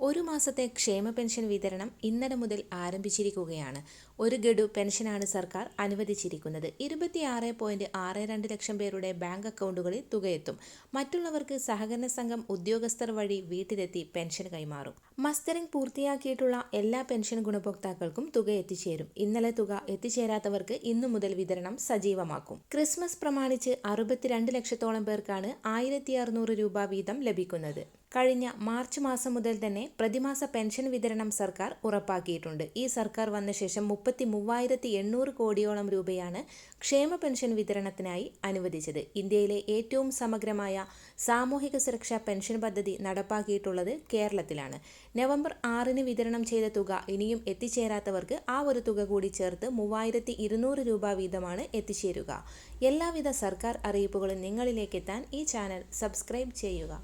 ഒരു മാസത്തെ ക്ഷേമ പെൻഷൻ വിതരണം ഇന്നലെ മുതൽ ആരംഭിച്ചിരിക്കുകയാണ്. ഒരു ഗഡു പെൻഷനാണ് സർക്കാർ അനുവദിച്ചിരിക്കുന്നത്. ഇരുപത്തിയാറ് പോയിന്റ് ആറ് രണ്ട് ലക്ഷം പേരുടെ ബാങ്ക് അക്കൗണ്ടുകളിൽ തുകയെത്തും. മറ്റുള്ളവർക്ക് സഹകരണ സംഘം ഉദ്യോഗസ്ഥർ വഴി വീട്ടിലെത്തി പെൻഷൻ കൈമാറും. മസ്റ്ററിംഗ് പൂർത്തിയാക്കിയിട്ടുള്ള എല്ലാ പെൻഷൻ ഗുണഭോക്താക്കൾക്കും തുക എത്തിച്ചേരും. ഇന്നലെ തുക എത്തിച്ചേരാത്തവർക്ക് ഇന്നു മുതൽ വിതരണം സജീവമാക്കും. ക്രിസ്മസ് പ്രമാണിച്ച് അറുപത്തിരണ്ട് ലക്ഷത്തോളം പേർക്കാണ് ആയിരത്തി രൂപ വീതം ലഭിക്കുന്നത്. കഴിഞ്ഞ മാർച്ച് മാസം മുതൽ തന്നെ പ്രതിമാസ പെൻഷൻ വിതരണം സർക്കാർ ഉറപ്പാക്കിയിട്ടുണ്ട്. ഈ സർക്കാർ വന്ന ശേഷം മുപ്പത്തി മൂവായിരത്തി എണ്ണൂറ് കോടിയോളം രൂപയാണ് ക്ഷേമ പെൻഷൻ വിതരണത്തിനായി അനുവദിച്ചത്. ഇന്ത്യയിലെ ഏറ്റവും സമഗ്രമായ സാമൂഹിക സുരക്ഷാ പെൻഷൻ പദ്ധതി നടപ്പാക്കിയിട്ടുള്ളത് കേരളത്തിലാണ്. നവംബർ ആറിന് വിതരണം ചെയ്ത തുക ഇനിയും എത്തിച്ചേരാത്തവർക്ക് ആ ഒരു തുക കൂടി ചേർത്ത് മൂവായിരത്തി ഇരുന്നൂറ് രൂപ വീതമാണ് എത്തിച്ചേരുക. എല്ലാവിധ സർക്കാർ അറിയിപ്പുകളും നിങ്ങളിലേക്കെത്താൻ ഈ ചാനൽ സബ്സ്ക്രൈബ് ചെയ്യുക.